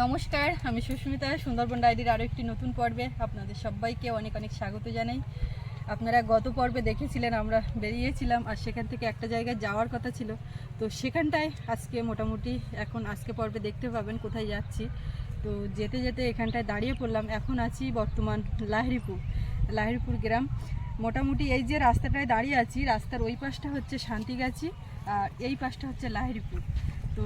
নমস্কার, আমি সুস্মিতা, সুন্দরবন ডায়েরির আরও একটি নতুন পর্বে আপনাদের সবাইকে অনেক অনেক স্বাগত জানাই। আপনারা গত পর্বে দেখেছিলেন, আমরা বেরিয়েছিলাম আর সেখান থেকে একটা জায়গায় যাওয়ার কথা ছিল। তো সেখানটায় আজকে মোটামুটি এখন আজকে পর্বে দেখতে পাবেন, কোথায় যাচ্ছি। তো যেতে যেতে এখানটায় দাঁড়িয়ে পড়লাম। এখন আছি বর্তমান লাহিরিপুর লাহিরিপুর গ্রাম। মোটামুটি এই যে রাস্তাটায় দাঁড়িয়ে আছি, রাস্তার ওই পাশটা হচ্ছে শান্তিগাছি আর এই পাশটা হচ্ছে লাহিরিপুর তো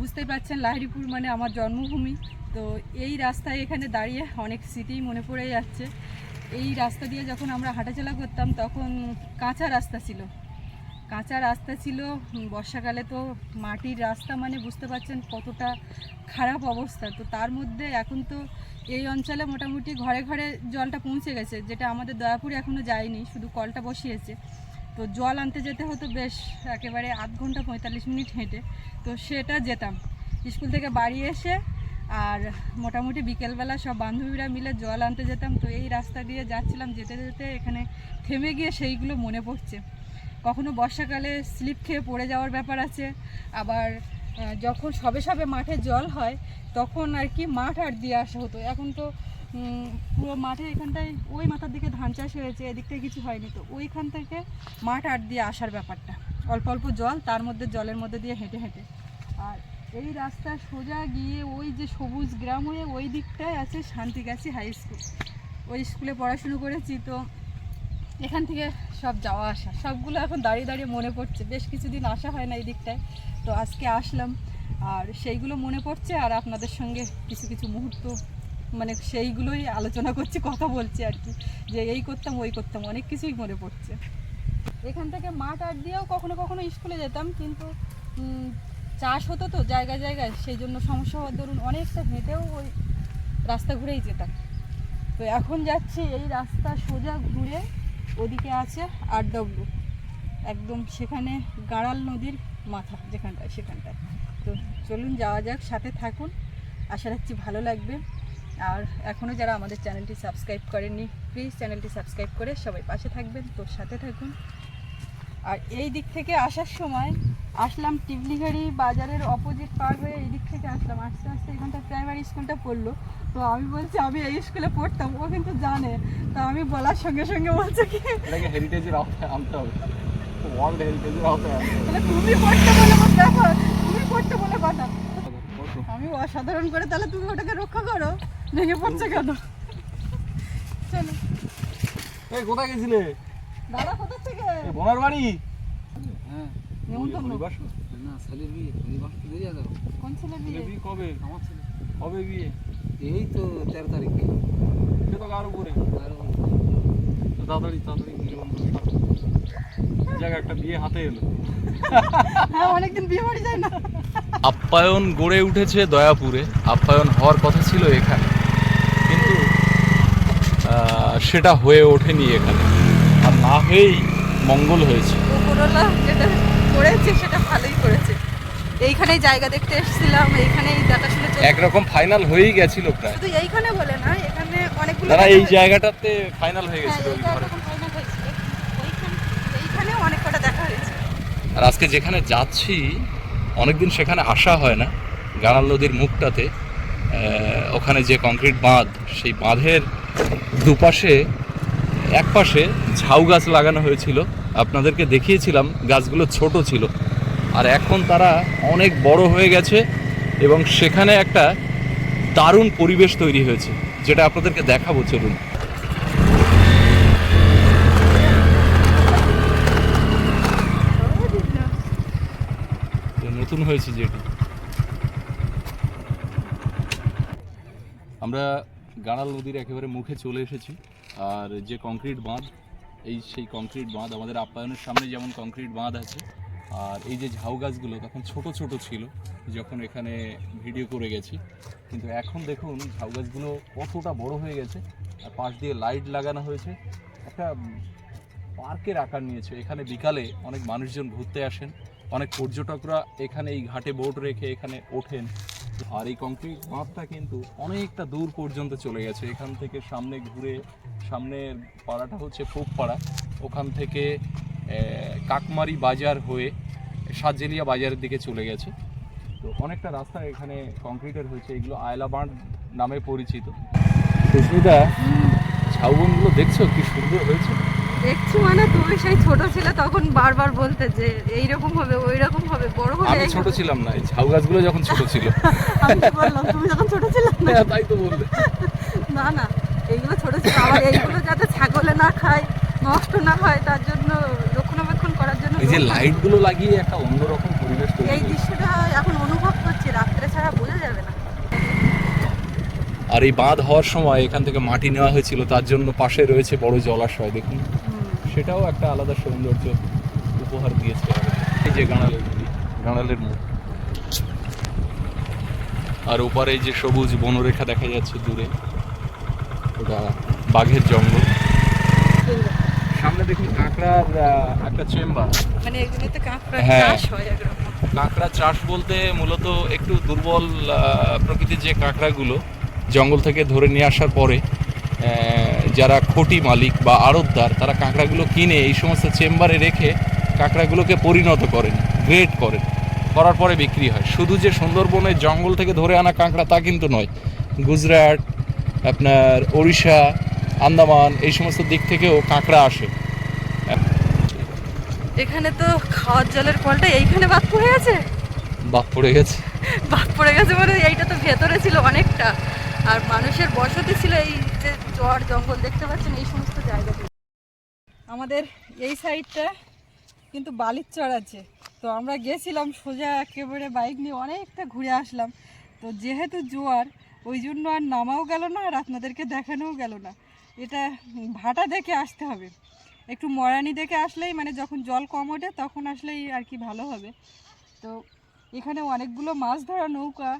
বুঝতেই পারছেন, লাহিড়িপুর মানে আমার জন্মভূমি। তো এই রাস্তায় এখানে দাঁড়িয়ে অনেক স্মৃতিই মনে পড়ে যাচ্ছে। এই রাস্তা দিয়ে যখন আমরা হাঁটাচলা করতাম, তখন কাঁচা রাস্তা ছিল। কাঁচা রাস্তা ছিল, বর্ষাকালে তো মাটির রাস্তা মানে বুঝতে পারছেন কতটা খারাপ অবস্থা। তো তার মধ্যে এখন তো এই অঞ্চলে মোটামুটি ঘরে ঘরে জলটা পৌঁছে গেছে, যেটা আমাদের দয়াপুরে এখনও যায়নি, শুধু কলটা বসিয়েছে। তো জল আনতে যেতে হতো বেশ একেবারে আধ ঘণ্টা পঁয়তাল্লিশ মিনিট হেঁটে। তো সেটা যেতাম। স্কুল থেকে বাড়ি এসে আর মোটামুটি বিকেলবেলা সব বান্ধবীরা মিলে জল আনতে যেতাম। তো এই রাস্তা দিয়ে যাচ্ছিলাম যেতে যেতে এখানে থেমে গিয়ে সেইগুলো মনে পড়ছে। কখনো বর্ষাকালে স্লিপ খেয়ে পড়ে যাওয়ার ব্যাপার আছে, আবার যখন সবে সবে মাঠে জল হয়, তখন আর কি মাঠ আর দিয়ে আসা হতো। এখন তো পুরো মাঠে এখানটায় ওই মাথার দিকে ধান চাষ হয়েছে এদিকটায় কিছু হয়নি। তো ওইখান থেকে মাঠ আট দিয়ে আসার ব্যাপারটা। অল্প অল্প জল, তার মধ্যে জলের মধ্যে দিয়ে হেঁটে হেঁটে। আর এই রাস্তা সোজা গিয়ে ওই যে সবুজ গ্রাম হয়ে ওই দিকটায় আছে শান্তিগাছি হাই স্কুল। ওই স্কুলে পড়াশুনো করেছি, তো এখান থেকে সব যাওয়া আসা। সবগুলো এখন দাঁড়িয়ে দাঁড়িয়ে মনে পড়ছে। বেশ কিছুদিন আসা হয় না এই দিকটায়। তো আজকে আসলাম। আর সেইগুলো মনে পড়ছে, আর আপনাদের সঙ্গে কিছু কিছু মুহূর্ত মানে সেইগুলোই আলোচনা করছি, কথা বলছি আর কি। যে এই করতাম, ওই করতাম, অনেক কিছুই মনে পড়ছে। এখান থেকে মাঠ আট দিয়েও কখনো কখনো স্কুলে যেতাম, কিন্তু চাষ হতো তো জায়গায় জায়গায়, সেই জন্য সমস্যা হওয়ার দরুন অনেকটা হেঁটেও ওই রাস্তা ঘুরেই যেতাম। তো এখন যাচ্ছি এই রাস্তা সোজা ঘুরে ওদিকে আছে আর ডব্লু একদম সেখানে গাড়াল নদীর মাথা, যেখানটায়, সেখানটায়। তো চলুন যাওয়া যাক, সাথে থাকুন। আশা রাখছি ভালো লাগবে। আর এখনও যারা আমাদের চ্যানেলটি সাবস্ক্রাইব করেননি প্লিজ চ্যানেলটি সাবস্ক্রাইব করে সবাই পাশে থাকবেন তো সাথে থাকুন। আর এই দিক থেকে আসার সময় আসলাম টিবলিঘাড়ি বাজারের অপোজিট পার হয়ে এই দিক থেকে আসলাম। আস্তে আস্তে এখানটা প্রাইমারি স্কুলটা পড়ল। তো আমি বলছি আমি এই স্কুলে পড়তাম ও কিন্তু জানে। তো আমি বলার সঙ্গে সঙ্গে বলছে কি হেরিটেজের আওতায় আনতে হবে। ওয়ার্ল্ড হেরিটেজের আওতায় আনতে হবে। তাহলে তুমি পড়তে বলে দেখো তুমি পড়তে বলে কথা। আমি অসাধারণ করে তাহলে তুমি ওটাকে রক্ষা করো। ভেঙে পড়ছে কেন? চলো। এই কোথায় গেছিলে? দাদা কোথা থেকে? এই বোনার বাড়ি? হ্যাঁ? না শালির বিয়ে দেরি আছে কোন ছেলে ছেলে বিয়ে বিয়ে কবে? আমার ছেলে। কবে বিয়ে? এই তো তেরো তারিখে। সে তো কার উপরে? আর তো তাড়াতাড়ি তাড়াতাড়ি করো। একটা বিয়ে হাতে এলো। হ্যাঁ অনেকদিন বিয়ে বাড়ি যায় না। আপ্যায়ন গড়ে উঠেছে দয়াপুরে। আপ্যায়ন হওয়ার কথা ছিল এখানে। কিন্তু সেটা হয়ে ওঠেনি এখানে। আর না হয়েই মঙ্গল হয়েছে। করেছে সেটা ভালোই করেছে। এইখানেই জায়গা দেখতে এসেছিলাম এইখানেই দেখাশুনো একরকম ফাইনাল হয়েই গেছিল প্রায়। শুধু এইখানে বলে না এখানে অনেকগুলো তারা এই জায়গাটাতে ফাইনাল হয়ে হ্যাঁ, গেছিল। ওইখানে- এইখানেও অনেক কটা দেখা হয়েছে। আর আজকে যেখানে যাচ্ছি অনেকদিন সেখানে আসা হয় না। গানাল নদীর মুখটাতে ওখানে যে কংক্রিট বাঁধ, সেই বাঁধের দুপাশে এক পাশে ঝাউ গাছ লাগানো হয়েছিল। আপনাদেরকে দেখিয়েছিলাম, গাছগুলো ছোট ছিল। আর এখন তারা অনেক বড় হয়ে গেছে এবং সেখানে একটা দারুণ পরিবেশ তৈরি হয়েছে, যেটা আপনাদেরকে দেখাবো, চলুন তো নতুন হয়েছে যেটি আমরা গাড়াল নদীর একেবারে মুখে চলে এসেছি, আর যে কংক্রিট বাঁধ, এই সেই কংক্রিট বাঁধ আমাদের আপ্যায়নের সামনে যেমন কংক্রিট বাঁধ আছে, আর এই যে ঝাউ গাছগুলো তখন ছোট ছোট ছিল, যখন এখানে ভিডিও করে গেছি। কিন্তু এখন দেখুন, ঝাউ গাছগুলো কতটা বড় হয়ে গেছে, আর পাশ দিয়ে লাইট লাগানো হয়েছে। একটা পার্কের আকার নিয়েছে। এখানে বিকালে অনেক মানুষজন ঘুরতে আসেন অনেক পর্যটকরা এখানে এই ঘাটে বোট রেখে এখানে ওঠেন। আর এই কংক্রিট বাঁধটা কিন্তু অনেকটা দূর পর্যন্ত চলে গেছে। এখান থেকে সামনে ঘুরে সামনের পাড়াটা হচ্ছে পাড়া ওখান থেকে কাকমারি বাজার হয়ে সাতজেলিয়া বাজারের দিকে চলে গেছে। তো অনেকটা রাস্তা এখানে কংক্রিটের হয়েছে। এগুলো আয়লা বাঁধ নামে পরিচিত। সুস্মিতা ঝাউবনগুলো দেখছ কি সুন্দর হয়েছে? দেখছি মানে তুমি সেই ছোট ছিলে তখন বারবার বলতে যে এইরকম হবে ওই রকম হবে বড় হলে আমি ছোট ছিলাম না এই ঝাউ গাছগুলো যখন ছোট ছিল। আমি বললাম তুমি যখন ছোট ছিলে না। হ্যাঁ, তাই তো বললে। না না এইগুলো ছোট ছিল আবার এইগুলো যাতে ছাগলে না খায় নষ্ট না হয় তার জন্য রক্ষণাবেক্ষণ করার জন্য এই যে লাইটগুলো লাগিয়ে একটা অন্যরকম পরিবেশ তৈরি এই দৃশ্যটা এখন অনুভব করছি রাত্রে ছাড়া বোঝা যাবে না। আর এই বাঁধ হওয়ার সময় এখান থেকে মাটি নেওয়া হয়েছিল তার জন্য পাশে রয়েছে বড় জলাশয় দেখুন। সেটাও একটা আলাদা সৌন্দর্য উপহার দিয়েছে। এই যে গাঁড়ালের গাঁড়ালের মুখ। আর ওপারে যে সবুজ বনরেখা দেখা যাচ্ছে দূরে ওটা বাঘের জঙ্গল। সামনে দেখুন কাঁকড়ার একটা চেম্বার। মানে হ্যাঁ। চাষ হয় কাঁকড়া চাষ বলতে মূলত একটু দুর্বল প্রকৃতির যে কাঁকড়াগুলো জঙ্গল থেকে ধরে নিয়ে আসার পরে আহ, যারা খটি মালিক বা আড়তদার তারা কাঁকড়াগুলো কিনে এই সমস্ত চেম্বারে রেখে কাঁকড়াগুলোকে পরিণত করেন গ্রেড করেন করার পরে বিক্রি হয়। শুধু যে সুন্দরবনের জঙ্গল থেকে ধরে আনা কাঁকড়া তা কিন্তু নয় গুজরাট আপনার ওড়িশা আন্দামান এই সমস্ত দিক থেকেও কাঁকড়া আসে। এখানে তো খাওয়ার জলের কলটা এইখানে বাদ পড়ে গেছে? বাদ পড়ে গেছে। বাদ পড়ে গেছে মানে এইটা তো ভেতরে ছিল অনেকটা আর মানুষের বসতি ছিল এই চর জঙ্গল, দেখতে পাচ্ছেন এই সমস্ত জায়গাতে আমাদের এই সাইডটা কিন্তু বালির চর আছে। তো আমরা গেছিলাম সোজা একেবারে বাইক নিয়ে অনেকটা ঘুরে আসলাম। তো যেহেতু জোয়ার, ওই জন্য আর নামাও গেল না আর আপনাদেরকে দেখানোও গেল না। এটা ভাটা দেখে আসতে হবে। একটু মরানি দেখে আসলেই মানে যখন জল কম ওঠে তখন আসলেই আর কি ভালো হবে। তো এখানে অনেকগুলো মাছ ধরা নৌকা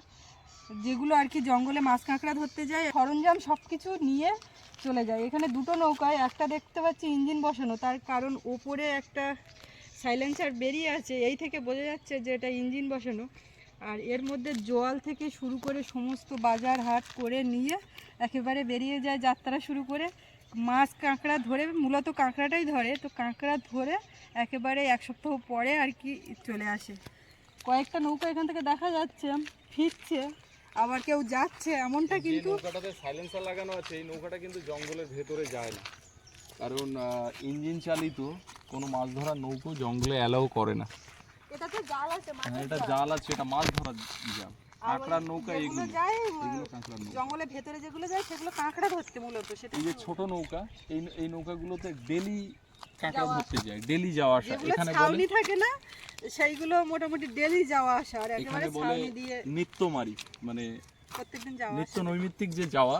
যেগুলো আর কি জঙ্গলে মাছ কাঁকড়া ধরতে যায়, সরঞ্জাম সব কিছু নিয়ে চলে যায়। এখানে দুটো নৌকায়, একটা দেখতে পাচ্ছি ইঞ্জিন বসানো, তার কারণ ওপরে একটা সাইলেন্সার বেরিয়ে আছে, এই থেকে বোঝা যাচ্ছে যে এটা ইঞ্জিন বসানো। আর এর মধ্যে জল থেকে শুরু করে সমস্ত বাজার হাট করে নিয়ে একেবারে বেরিয়ে যায় যাত্রা শুরু করে। মাছ কাঁকড়া ধরে, মূলত কাঁকড়াটাই ধরে, তো কাঁকড়া ধরে একেবারে এক সপ্তাহ পরে আর কি চলে আসে। কয়েকটা নৌকা এখান থেকে দেখা যাচ্ছে, ফিরছে। আবার কেউ যাচ্ছে এমনটা কিন্তু নৌকাটাতে সাইলেন্সার লাগানো আছে এই নৌকাটা কিন্তু জঙ্গলের ভেতরে যায় না। কারণ ইঞ্জিন চালিত কোনো মাছ ধরার নৌকো জঙ্গলে অ্যালাউ করে না। এটাতে জাল আছে হ্যাঁ এটা জাল আছে এটা মাছ ধরার জাল। কাঁকড়ার নৌকা এগুলো যায় এগুলো জঙ্গলের ভেতরে যেগুলো যায় সেগুলো কাঁকড়া ধরতে মূলত সেটা এই যে ছোট নৌকা এই এই নৌকাগুলোতে ডেলি কাঁকড়া ধরতে যায় ডেলি যাওয়া আসা। এখানে ছাউনি থাকে না সেইগুলো মোটামুটি ডেলি যাওয়া আসা আর একেবারে ছাউনি দিয়ে নিত্যমারি মানে প্রত্যেকদিন যাওয়া নিত্য নৈমিত্তিক যে যাওয়া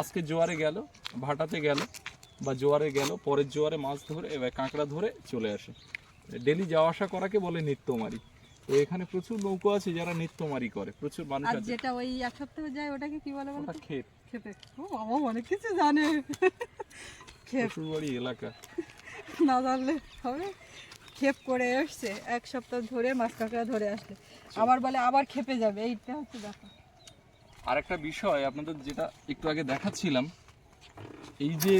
আজকে জোয়ারে গেল ভাটাতে গেল বা জোয়ারে গেল পরের জোয়ারে মাছ ধরে এবার কাঁকড়া ধরে চলে আসে। ডেলি যাওয়া আসা করাকে বলে নিত্যমারি। তো এখানে প্রচুর নৌকো আছে যারা নিত্যমারি করে প্রচুর মানুষ আছে। যেটা ওই এক সপ্তাহে যায় ওটাকে কি বলে বলো ক্ষেত। খেপে ও বাবা অনেক কিছু জানে। এলাকা। না জানলে হবে। খেপ করে এসছে। এক সপ্তাহ ধরে মাছ কাঁকড়া ধরে আসলে। আবার বলে আবার খেপে যাবে। এইটা হচ্ছে ব্যাপার। আর একটা বিষয় আপনাদের যেটা একটু আগে দেখাচ্ছিলাম এই যে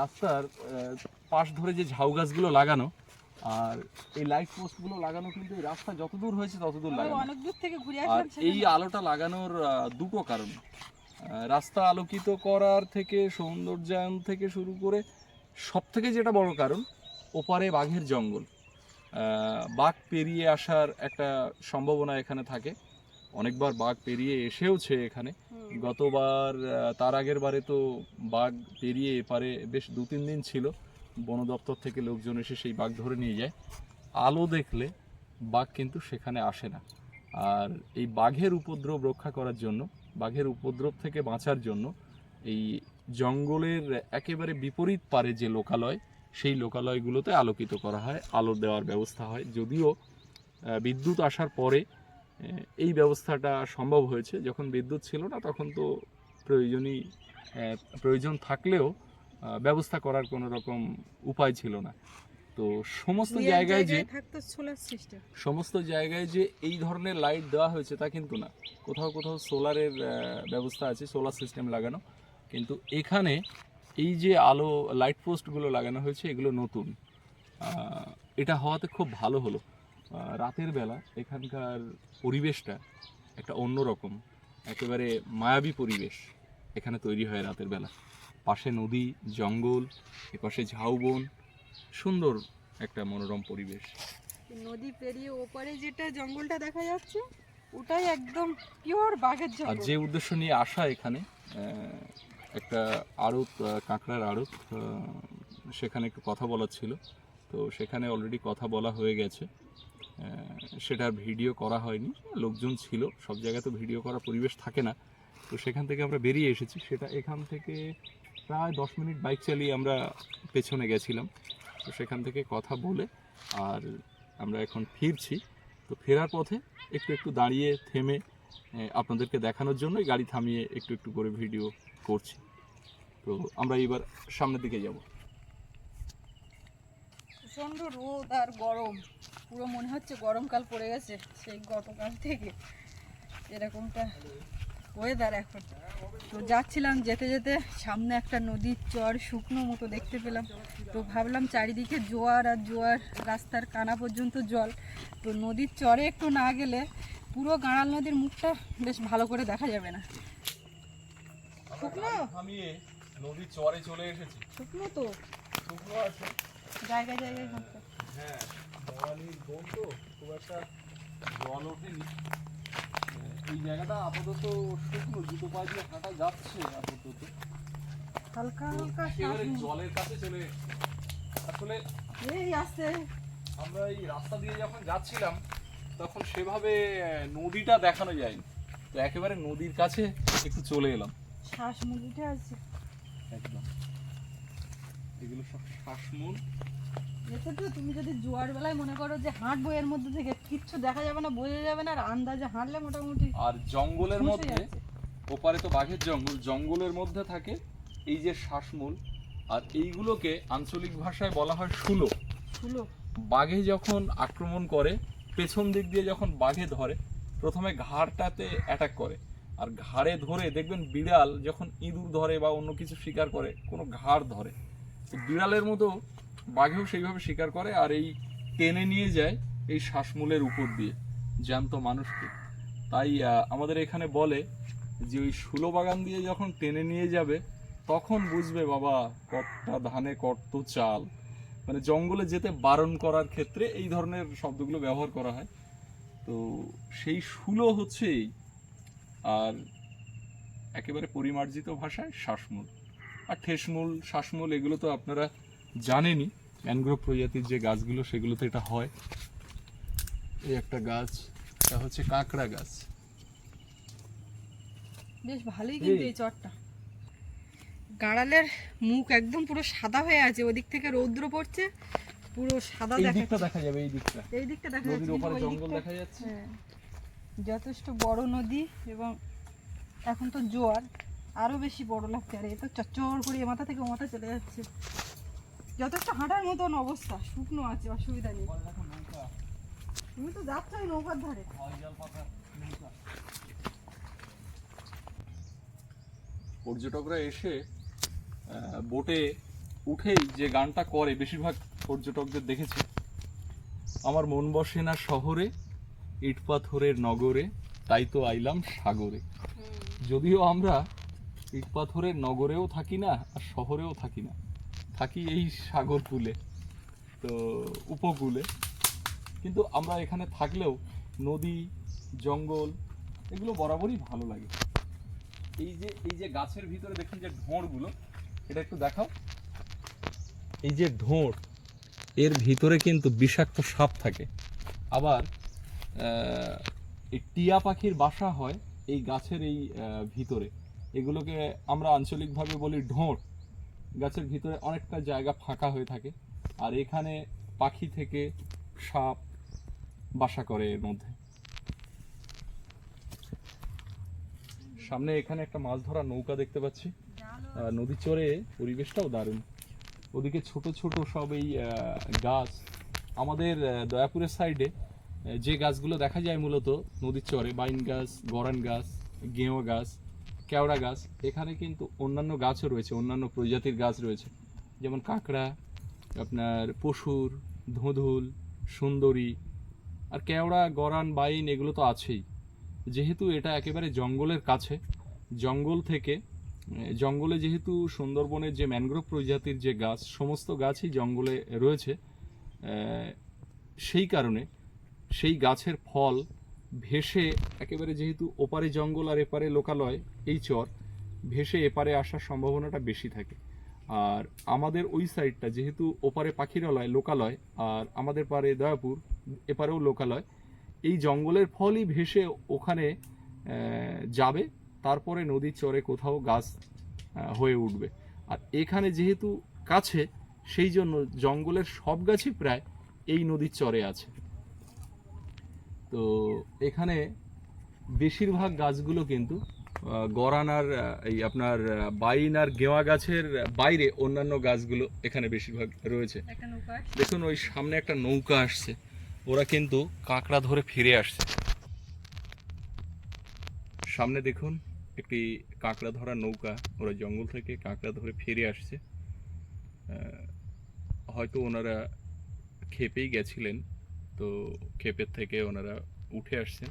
রাস্তার পাশ ধরে যে ঝাউ গাছগুলো লাগানো আর এই লাইট পোস্টগুলো লাগানো কিন্তু এই রাস্তা যতদূর হয়েছে ততদূর লাগানো। অনেক দূর থেকে ঘুরে আর এই আলোটা লাগানোর দুটো কারণ। রাস্তা আলোকিত করার থেকে সৌন্দর্যায়ন থেকে শুরু করে সব থেকে যেটা বড় কারণ ওপারে বাঘের জঙ্গল। বাঘ পেরিয়ে আসার একটা সম্ভাবনা এখানে থাকে। অনেকবার বাঘ পেরিয়ে এসেওছে এখানে। গতবার তার আগের বারে তো বাঘ পেরিয়ে এপারে বেশ দু তিন দিন ছিল। বন দপ্তর থেকে লোকজন এসে সেই বাঘ ধরে নিয়ে যায়। আলো দেখলে বাঘ কিন্তু সেখানে আসে না। আর এই বাঘের উপদ্রব রক্ষা করার জন্য বাঘের উপদ্রব থেকে বাঁচার জন্য এই জঙ্গলের একেবারে বিপরীত পারে যে লোকালয় সেই লোকালয়গুলোতে আলোকিত করা হয় আলো দেওয়ার ব্যবস্থা হয়। যদিও বিদ্যুৎ আসার পরে এই ব্যবস্থাটা সম্ভব হয়েছে। যখন বিদ্যুৎ ছিল না তখন তো প্রয়োজনই প্রয়োজন থাকলেও ব্যবস্থা করার কোনো রকম উপায় ছিল না। তো সমস্ত জায়গায় যে থাকতো সোলার সিস্টেম সমস্ত জায়গায় যে এই ধরনের লাইট দেওয়া হয়েছে তা কিন্তু না। কোথাও কোথাও সোলারের ব্যবস্থা আছে সোলার সিস্টেম লাগানো। কিন্তু এখানে এই যে আলো লাইট পোস্টগুলো লাগানো হয়েছে এগুলো নতুন। এটা হওয়াতে খুব ভালো হলো। রাতের বেলা এখানকার পরিবেশটা একটা অন্যরকম একেবারে মায়াবী পরিবেশ এখানে তৈরি হয় রাতের বেলা। পাশে নদী জঙ্গল এপাশে ঝাউবন সুন্দর একটা মনোরম পরিবেশ। নদী পেরিয়ে ওপারে যেটা জঙ্গলটা দেখা যাচ্ছে ওটাই একদম পিওর বাঘের আর যে উদ্দেশ্য নিয়ে আসা এখানে একটা আড়ত কাঁকড়ার আড়ত সেখানে একটু কথা বলার ছিল। তো সেখানে অলরেডি কথা বলা হয়ে গেছে। সেটার ভিডিও করা হয়নি। লোকজন ছিল, সব জায়গায় তো ভিডিও করার পরিবেশ থাকে না। তো সেখান থেকে আমরা বেরিয়ে এসেছি। সেটা এখান থেকে প্রায় দশ মিনিট বাইক চালিয়ে আমরা পেছনে গেছিলাম। তো সেখান থেকে কথা বলে আর আমরা এখন ফিরছি। তো ফেরার পথে একটু একটু দাঁড়িয়ে থেমে আপনাদেরকে দেখানোর জন্যই গাড়ি থামিয়ে একটু একটু করে ভিডিও করছি। তো আমরা এবার সামনের দিকে যাব। প্রচণ্ড রোদ আর গরম। পুরো মনে হচ্ছে গরমকাল পড়ে গেছে সেই গতকাল থেকে। এরকমটা ওয়েদার এখন। তো যাচ্ছিলাম যেতে যেতে সামনে একটা নদীর চর শুকনো মতো দেখতে পেলাম। তো ভাবলাম চারিদিকে জোয়ার আর জোয়ার রাস্তার কানা পর্যন্ত জল। তো নদীর চরে একটু না গেলে পুরো গাঁড়াল নদীর মুখটা বেশ ভালো করে দেখা যাবে না। শুকনো? থামিয়ে নদীর চরে চলে এসেছি। শুকনো তো? শুকনো আছে। জায়গায় জায়গায় ঘুরতে। হ্যাঁ মরালির দোল তো খুব একটা জল ওঠেনি। এই জায়গাটা আপাতত শুকনো জুতো পা দিয়ে হাঁটা যাচ্ছে আপাতত। হালকা হালকা জলের কাছে চলে আসলে এই আসছে। আমরা এই রাস্তা দিয়ে যখন যাচ্ছিলাম তখন সেভাবে নদীটা দেখানো যায়নি। তো একেবারে নদীর কাছে একটু চলে এলাম। শ্বাস মুরগিটা আছে। একদম। এগুলো সব শ্বাসমূল। এতে তুমি যদি জোয়ার বেলায় মনে করো যে হাঁটবো এর মধ্যে থেকে কিচ্ছু দেখা যাবে না বোঝা যাবে না আর আন্দাজে হাঁটলে মোটামুটি আর জঙ্গলের মধ্যে ওপারে তো বাঘের জঙ্গল জঙ্গলের মধ্যে থাকে এই যে শ্বাসমূল আর এইগুলোকে আঞ্চলিক ভাষায় বলা হয় শুলো শুলো বাঘে যখন আক্রমণ করে পেছন দিক দিয়ে যখন বাঘে ধরে প্রথমে ঘাড়টাতে অ্যাটাক করে। আর ঘাড়ে ধরে দেখবেন বিড়াল যখন ইঁদুর ধরে বা অন্য কিছু শিকার করে, কোনো ঘাড় ধরে। তো বিড়ালের মতো বাঘেও সেইভাবে শিকার করে আর এই টেনে নিয়ে যায় এই শ্বাসমূলের উপর দিয়ে জ্যান্ত মানুষকে। তাই আমাদের এখানে বলে যে ওই শুলো বাগান দিয়ে যখন টেনে নিয়ে যাবে, তখন বুঝবে বাবা কতটা ধানে, কত চাল। মানে জঙ্গলে যেতে বারণ করার ক্ষেত্রে এই ধরনের শব্দগুলো ব্যবহার করা হয়। তো সেই শুলো হচ্ছে এই। আর একেবারে পরিমার্জিত ভাষায় শ্বাসমূল। আর ঠেসমূল শ্বাসমূল এগুলো তো আপনারা জানেনই। ম্যানগ্রোভ প্রজাতির যে গাছগুলো সেগুলোতে এটা হয়। এই একটা গাছ এটা হচ্ছে কাঁকড়া গাছ। বেশ ভালোই কিন্তু এই। চটটা গাড়ালের মুখ একদম পুরো সাদা হয়ে আছে ওদিক থেকে রৌদ্র পড়ছে পুরো সাদা দেখা দিকটা দেখা যাবে এই দিকটা। এই দিকটা দেখা যাচ্ছে ওপারে জঙ্গল দেখা যাচ্ছে। হ্যাঁ। যথেষ্ট বড় নদী এবং এখন তো জোয়ার, আরও বেশি বড় লাগছে। আর এ তো চচ্চর করে মাথা থেকে ও মাথা চলে যাচ্ছে। যথেষ্ট হাঁটার মতন অবস্থা, শুকনো আছে, অসুবিধা নেই। তুমি তো যাচ্ছ ওই নৌকার ধারে। পর্যটকরা এসে বোটে উঠেই যে গানটা করে, বেশিরভাগ পর্যটকদের দেখেছে। আমার মন বসে না শহরে ইট পাথরের নগরে, তাই তো আইলাম সাগরে। যদিও আমরা ইট পাথরের নগরেও থাকি না, আর শহরেও থাকি না। থাকি এই সাগর কূলে, তো উপকূলে। কিন্তু আমরা এখানে থাকলেও নদী, জঙ্গল, এগুলো বরাবরই ভালো লাগে। এই যে এই যে গাছের ভিতরে দেখুন যে ঢোঁড়গুলো, এটা একটু দেখাও। এই যে ঢোঁড়, এর ভিতরে কিন্তু বিষাক্ত সাপ থাকে। আবার এই টিয়া পাখির বাসা হয় এই গাছের এই ভিতরে। এগুলোকে আমরা আঞ্চলিকভাবে বলি ঢোঁড় গাছের ভিতরে অনেকটা জায়গা ফাঁকা হয়ে থাকে। আর এখানে পাখি থেকে সাপ বাসা করে এর মধ্যে। সামনে এখানে একটা মাছ ধরা নৌকা দেখতে পাচ্ছি। নদীর চরে পরিবেশটাও দারুণ। ওদিকে ছোট ছোট সব এই গাছ। আমাদের দয়াপুরের সাইডে যে গাছগুলো দেখা যায় মূলত, নদীর চরে, বাইন গাছ, গরান গাছ গেঁয়ো গাছ, কেওড়া গাছ, এখানে কিন্তু অন্যান্য গাছও রয়েছে, অন্যান্য প্রজাতির গাছ রয়েছে। যেমন কাঁকড়া, আপনার পশুর, ধুঁধুল, সুন্দরী, আর কেওড়া, গরান, বাইন এগুলো তো আছেই। যেহেতু এটা একেবারে জঙ্গলের কাছে, জঙ্গল থেকে জঙ্গলে যেহেতু সুন্দরবনের যে ম্যানগ্রোভ প্রজাতির যে গাছ, সমস্ত গাছই জঙ্গলে রয়েছে সেই কারণে সেই গাছের ফল ভেসে একেবারে যেহেতু ওপারে জঙ্গল আর এপারে লোকালয়, এই চর ভেসে এপারে আসার সম্ভাবনাটা বেশি থাকে। আর আমাদের ওই সাইডটা যেহেতু ওপারে পাখিরালয়, লোকালয়, আর আমাদের পারে দয়াপুর, এপারেও লোকালয়, এই জঙ্গলের ফলই ভেসে ওখানে যাবে, তারপরে নদীর চরে কোথাও গাছ হয়ে উঠবে। আর এখানে যেহেতু কাছে, সেই জন্য জঙ্গলের সব গাছই প্রায় এই নদীর চরে আছে। তো এখানে বেশিরভাগ গাছগুলো কিন্তু আহ, গরান আর আহ, এই আপনার বাইন আর গেওয়া গাছের বাইরে অন্যান্য গাছগুলো এখানে বেশিরভাগ রয়েছে। দেখুন ওই সামনে একটা নৌকা আসছে। ওরা কিন্তু কাঁকড়া ধরে ফিরে আসছে। সামনে দেখুন একটি কাঁকড়া ধরা নৌকা। ওরা জঙ্গল থেকে কাঁকড়া ধরে ফিরে আসছে। হয়তো ওনারা খেপেই গেছিলেন। তো খেপের থেকে ওনারা উঠে আসছেন।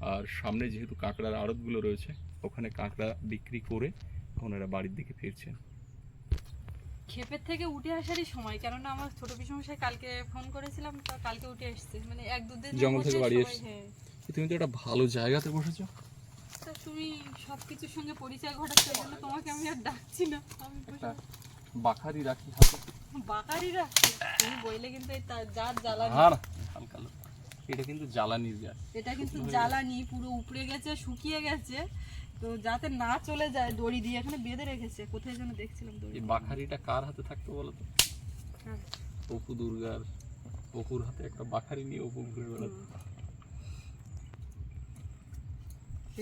আর সামনে যেহেতু কাঁকড়ার আড়তগুলো রয়েছে ওখানে কাঁকড়া বিক্রি করে ওনারা বাড়ির দিকে ফিরছেন। ক্ষেপের থেকে উঠে আসারই সময় কেননা আমার ছোট পিসমশাই কালকে ফোন করেছিলাম তো কালকে উঠে এসছে। মানে এক দু দিন জঙ্গল থেকে বাড়ি এসছে। হ্যাঁ। তুমি তো একটা ভালো জায়গাতে বসেছো। তা তুমি সবকিছুর সঙ্গে পরিচয় ঘটাচ্ছ জন্য তোমাকে আমি আর ডাকছি না। আমি বাখারি রাখি হাতে। বাকারি রাখছি? তুমি বইলে কিন্তু এই তা- যার জ্বালানি হালকা। এটা কিন্তু জ্বালানির গাছ এটা কিন্তু জ্বালানি পুরো উপড়ে গেছে শুকিয়ে গেছে। তো যাতে না চলে যায় দড়ি দিয়ে এখানে বেঁধে রেখেছে। কোথায় যেন দেখছিলাম দড়ি এই বাখারিটা কার হাতে থাকতো বলো তো? হ্যাঁ। অপু দুর্গার অপুর হাতে একটা বাখারি নিয়ে অপু ঘুরে বেড়াতো।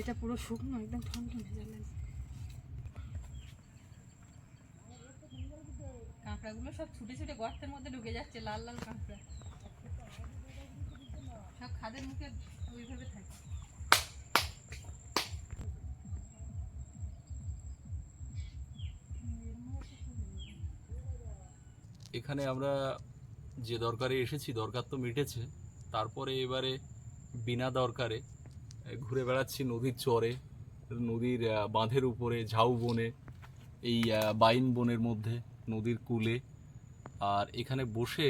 এটা পুরো শুকনো একদম ঠনঠনে জ্বালানি কাঁকড়াগুলো সব ছুটে ছুটে গর্তের মধ্যে ঢুকে যাচ্ছে লাল লাল কাঁকড়া। সব খাদের মুখে ওইভাবে থাকে। এখানে আমরা যে দরকারে এসেছি, দরকার তো মিটেছে। তারপরে এবারে বিনা দরকারে ঘুরে বেড়াচ্ছি নদীর চরে, নদীর বাঁধের উপরে, ঝাউ বনে, এই বাইন বনের মধ্যে, নদীর কূলে। আর এখানে বসে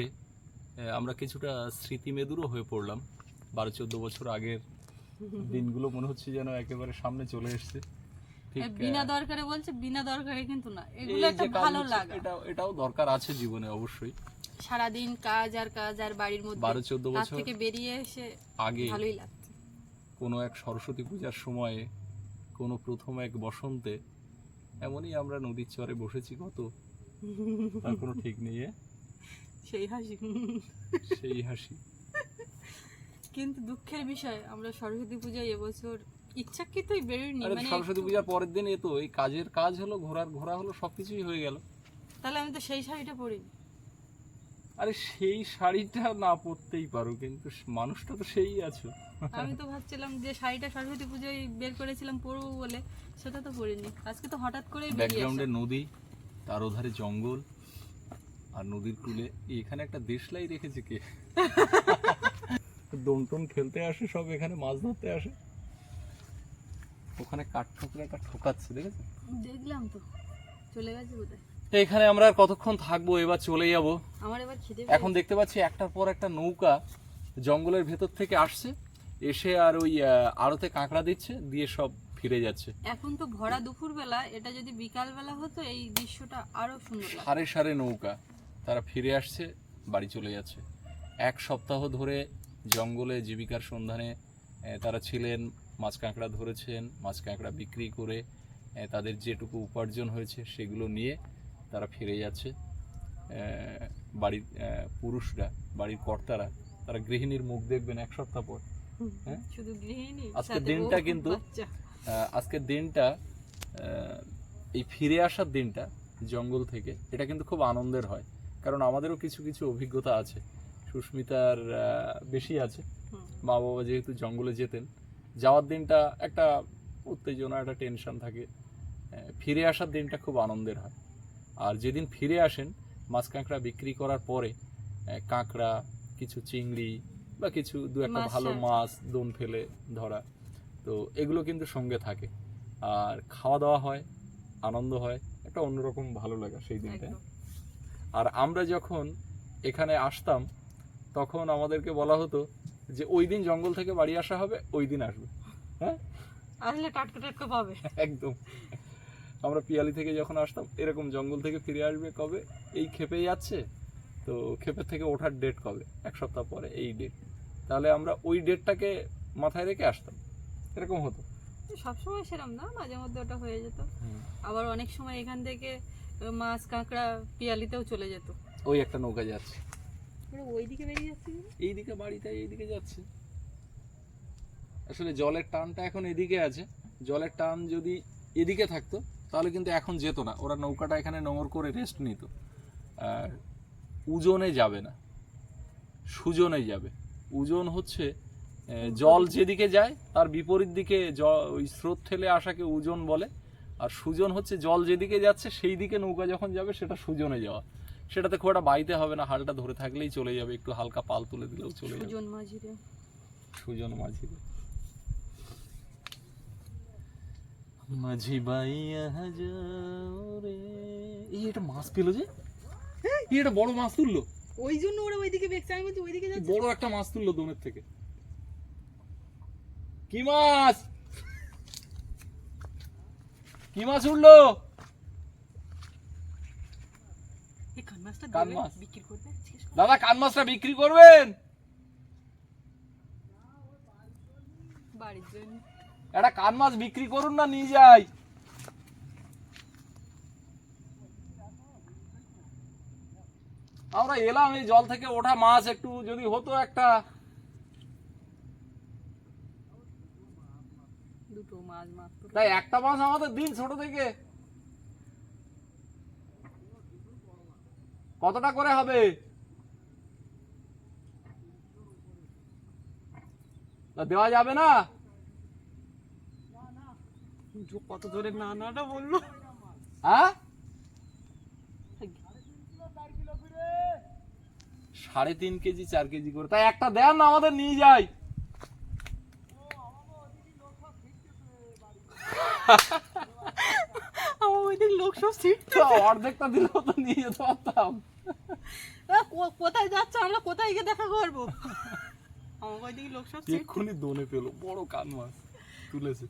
আমরা কিছুটা স্মৃতিমেদুরও হয়ে পড়লাম। বারো চোদ্দ বছর আগের দিনগুলো মনে হচ্ছে যেন একেবারে সামনে চলে এসছে। বিনা দরকারে বলছে বিনা দরকারে কিন্তু না। এগুলো একটা ভালো লাগা। এটাও এটাও দরকার আছে জীবনে অবশ্যই। সারাদিন কাজ আর কাজ আর বাড়ির মধ্যে বারো চোদ্দ বছর থেকে বেরিয়ে এসে আগে ভালোই লাগছে। কোনো এক সরস্বতী পূজার সময়ে কোনো প্রথম এক বসন্তে এমনই আমরা নদীর চরে বসেছি কত। তার কোনো ঠিক নেই সেই হাসি। সেই হাসি। কিন্তু দুঃখের বিষয় আমরা সরস্বতী পূজায় এবছর ইচ্ছাকৃতই বেরোয়নি মানে সরস্বতী পূজার পরের দিন এ তো এই কাজের কাজ হলো ঘোরার ঘোরা হলো সবকিছুই হয়ে গেল। তাহলে আমি তো সেই শাড়িটা পরিনি আরে সেই শাড়িটা না পরতেই পারো কিন্তু মানুষটা তো সেই আছো। আমি তো ভাবছিলাম যে শাড়িটা সরস্বতী পূজায় বের করেছিলাম পরবো বলে সেটা তো পরিনি। আজকে তো হঠাৎ করেই বেরিয়ে ব্যাকগ্রাউন্ডে নদী তার ওধারে জঙ্গল আর নদীর কূলে এখানে একটা দেশলাই রেখেছে কে? টম খেলতে আসে সব এখানে মাছ ধরতে আসে। ওখানে কাঠ ঠোকরাটা ঠোকাচ্ছে দেখেছ? দেখলাম তো। চলে গেছে বোধহয়। এখানে আমরা আর কতক্ষণ থাকব? এবার চলে যাব। আমার এবার খিদে এখন দেখতে পাচ্ছি একটার পর একটা নৌকা জঙ্গলের ভেতর থেকে আসছে এসে আর ওই আড়তে কাঁকড়া দিচ্ছে দিয়ে সব ফিরে যাচ্ছে। এখন তো ভরা দুপুর বেলা এটা যদি বিকাল বেলা হতো এই দৃশ্যটা আরও সুন্দর সারে সারে নৌকা তারা ফিরে আসছে বাড়ি চলে যাচ্ছে। এক সপ্তাহ ধরে জঙ্গলে জীবিকার সন্ধানে তারা ছিলেন মাছ কাঁকড়া ধরেছেন মাছ কাঁকড়া বিক্রি করে তাদের যেটুকু উপার্জন হয়েছে সেগুলো নিয়ে তারা ফিরে যাচ্ছে। বাড়ির পুরুষরা বাড়ির কর্তারা তারা গৃহিণীর মুখ দেখবেন এক সপ্তাহ পর। হ্যাঁ? আজকের দিনটা কিন্তু আজকের দিনটা এই ফিরে আসার দিনটা জঙ্গল থেকে এটা কিন্তু খুব আনন্দের হয়। কারণ আমাদেরও কিছু কিছু অভিজ্ঞতা আছে। সুস্মিতার বেশি আছে। মা বাবা যেহেতু জঙ্গলে যেতেন যাওয়ার দিনটা একটা উত্তেজনা একটা টেনশন থাকে। ফিরে আসার দিনটা খুব আনন্দের হয়। আর যেদিন ফিরে আসেন মাছ কাঁকড়া বিক্রি করার পরে কাঁকড়া কিছু চিংড়ি বা কিছু দু একটা ভালো মাছ দোন ফেলে ধরা তো এগুলো কিন্তু সঙ্গে থাকে। আর খাওয়া দাওয়া হয় আনন্দ হয় একটা অন্যরকম ভালো লাগা সেই দিনটা আর আমরা যখন এখানে আসতাম তখন আমাদেরকে বলা হতো যে ওই দিন জঙ্গল থেকে বাড়ি আসা হবে ওই দিন আসবে। হ্যাঁ? আসলে টাটকা টাটকা পাবে। একদম। আমরা পিয়ালি থেকে যখন আসতাম এরকম জঙ্গল থেকে ফিরে আসবে কবে? এই খেপে যাচ্ছে। তো খেপের থেকে ওঠার ডেট কবে? এক সপ্তাহ পরে এই ডেট তাহলে আমরা ওই ডেটটাকে মাথায় রেখে আসতাম। এরকম হতো। সবসময় সেরকম না মাঝে মধ্যে ওটা হয়ে যেত। আবার অনেক সময় এখান থেকে মাছ কাঁকড়া পিয়ালিতেও চলে যেত। ওই একটা নৌকা যাচ্ছে। কি? এইদিকে বাড়িতে, এইদিকে যাচ্ছে। আসলে জলের টানটা এখন এদিকে আছে। জলের টান যদি এদিকে থাকতো, তাহলে কিন্তু এখন যেত না। ওরা নৌকাটা এখানে নোংর করে রেস্ট নিত। আর উজনে যাবে না। সুজনে যাবে। উজন হচ্ছে জল যেদিকে যায়, তার বিপরীত দিকে ওই স্রোত ঠেলে আসাকে উজন বলে। আর সুজন হচ্ছে জল যেদিকে যাচ্ছে সেই দিকে নৌকা যখন যাবে, সেটা সুজনে যাওয়া। সেটাতে খুব একটা বাইতে হবে না হালটা ধরে থাকলেই চলে যাবে একটু হালকা পাল তুলে দিলেও চলে যাবে। সুজন মাঝিরে। সুজন মাঝি মাঝি বাইয়া যাও এই এটা মাছ পেল যে? এই এটা বড় মাছ তুললো। ওই জন্য ওরা ওইদিকে দেখছে আমি বলছি ওইদিকে যাচ্ছে। বড় একটা মাছ তুললো দোনের থেকে। কি মাছ? কি মাছ উঠল এই কান মাছটা কান দেবে, মাছ? বিক্রি করবে জিজ্ঞেস করো। দাদা কান মাছটা বিক্রি করবেন? একটা কান মাছ বিক্রি করুন না নিয়ে যাই। আমরা এলাম এই জল থেকে ওঠা মাছ একটু যদি হতো একটা। দুটো মাছ মাত্র। তাই একটা মাছ আমাদের দিন ছোট থেকে। কতটা করে হবে? দেওয়া যাবে না? কত না নাটা বলল? হ্যাঁ? সাড়ে তিন কেজি চার কেজি করে। তাই একটা দেন না আমাদের নিয়ে যাই। আমার ওইদিকে লোক সিট তো অর্ধেকটা দিলেও তো নিয়ে যেতে পারতাম। কোথায় যাচ্ছে? আমরা কোথায় গিয়ে দেখা করব? আমার ওইদিকে লোক সব এক্ষুনি দোনে পেল বড় কান মাছ তুলেছে।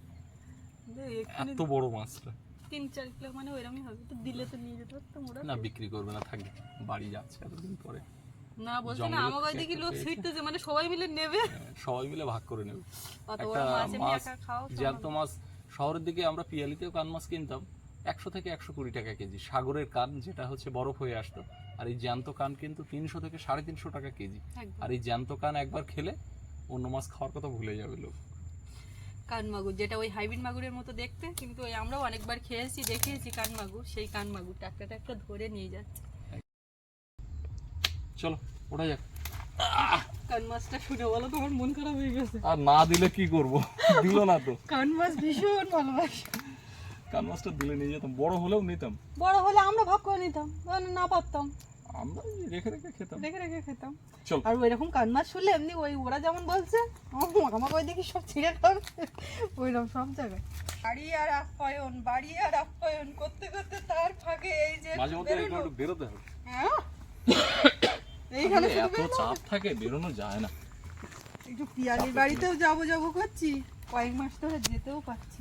এত বড় মাছটা। তিন চার কিলো মানে ওইরকমই হবে। তো দিলে তো নিয়ে যেতে পারতাম ওরা। না বিক্রি করবে না থাকবে বাড়ি যাচ্ছে এতদিন পরে। না বলছে না ওইদিকে লোক। ছিটতেছে মানে সবাই মিলে নেবে। হ্যাঁ, সবাই মিলে ভাগ করে নেবে। একটা মাছ জ্যান্ত মাছ শহরের দিকে আমরা পিয়ালিতেও কান মাছ কিনতাম। একশো থেকে একশো কুড়ি টাকা কেজি। সাগরের কান যেটা হচ্ছে বরফ হয়ে আসতো আর এই জ্যান্ত কান কিন্তু তিনশো থেকে সাড়ে তিনশো টাকা কেজি। আর এই জ্যান্ত কান একবার খেলে অন্য মাছ খাওয়ার কথা ভুলে যাবে লোক। কান মাগুর যেটা ওই হাইব্রিড মাগুরের মতো দেখতে কিন্তু ওই আমরাও অনেকবার খেয়েছি দেখিয়েছি কান মাগুর সেই কান মাগুর টাকটা টাকটা ধরে নিয়ে যাচ্ছে। চলো ওটা যাক। কান মাছটা শুনে বলো তোমার মন খারাপ হয়ে গেছে। আর না দিলে কি করব? দিল না তো। কান মাছ ভীষণ ভালোবাসি। কান মাছটা দিলে নিয়ে যেতাম বড় হলেও নিতাম। বড় হলে আমরা ভাগ করে নিতাম মানে না পারতাম। আমরা রেখে রেখে খেতাম। রেখে রেখে খেতাম। চল। আর ওই রকম কান মাছ শুনলে এমনি ওই ওরা যেমন বলছে আমাকে ওই দেখি সব ছিঁড়ে খাবে। ওই রকম সব জায়গায়। বাড়ি আর আপ্যায়ন বাড়ি আর আপ্যায়ন করতে করতে তার ফাঁকে এই যে মাঝে মধ্যে একটু বেরোতে হবে। হ্যাঁ? এইখানে এত? চাপ থাকে বেরোনো যায় না। একটু পিয়ালির বাড়িতেও যাব যাব করছি কয়েক মাস ধরে যেতেও পারছি।